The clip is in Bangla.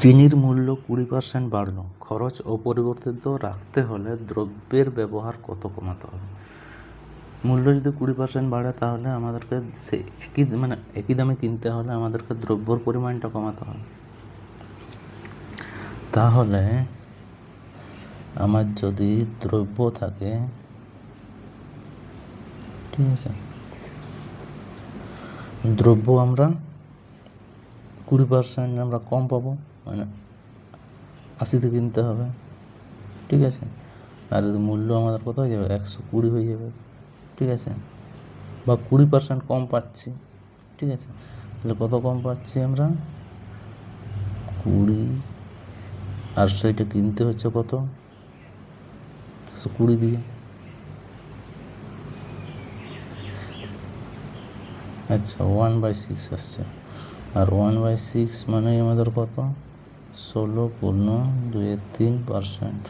চিনির মূল্য কুড়ি পার্সেন্ট বাড়ল। খরচ অপরিবর্তিত রাখতে হলে দ্রব্যের ব্যবহার কত কমাতে হবে? মূল্য যদি কুড়ি পার্সেন্ট বাড়ে তাহলে আমাদেরকে সে একই মানে একই দামে কিনতে হলে আমাদেরকে দ্রব্যর পরিমাণটা কমাতে হবে। তাহলে আমার যদি দ্রব্য থাকে, ঠিক আছে? দ্রব্য আমরা কুড়ি পার্সেন্ট আমরা কম পাবো মানে আশিতে কিনতে হবে, ঠিক আছে? আর যদি মূল্য আমাদের কত হয়ে যাবে? একশো কুড়ি হয়ে যাবে, ঠিক আছে? বা কুড়ি পার্সেন্ট কম পাচ্ছি, ঠিক আছে? তাহলে কত কম পাচ্ছি আমরা? কুড়ি, আর সেইটা কিনতে হচ্ছে কত? একশো কুড়ি দিয়ে। আচ্ছা ওয়ান বাই সিক্স আসছে। আর ওয়ান বাই সিক্স মানে আমাদের কত? ষোলো পূর্ণ দুয়ের তিন পার্সেন্ট।